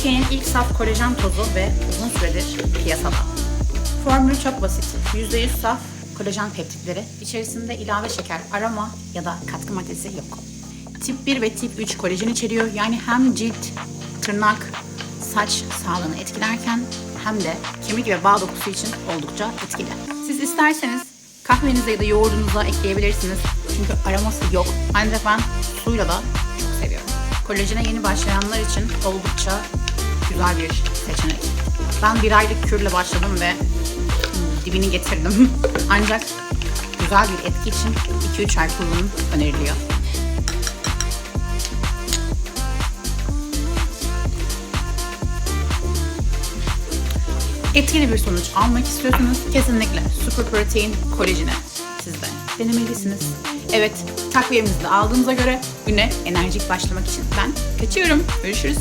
Türkiye'nin ilk saf kolajen tozu ve uzun süredir piyasada. Formülü çok basit. %100 saf kolajen peptitleri. İçerisinde ilave şeker, aroma ya da katkı maddesi yok. Tip 1 ve tip 3 kolajen içeriyor. Yani hem cilt, tırnak, saç sağlığını etkilerken hem de kemik ve bağ dokusu için oldukça etkili. Siz isterseniz kahvenize ya da yoğurdunuza ekleyebilirsiniz. Çünkü aroması yok. Ancak ben suyla da çok seviyorum. Kolajene yeni başlayanlar için oldukça güzel bir seçenek. Ben bir aylık kürle başladım ve hmm, dibini getirdim. Ancak güzel bir etki için 2-3 ay kullanım öneriliyor. Etkili bir sonuç almak istiyorsanız kesinlikle Super Protein kolajeni siz de denemelisiniz. Evet takviyemizi de aldığımıza göre güne enerjik başlamak için ben kaçıyorum. Görüşürüz.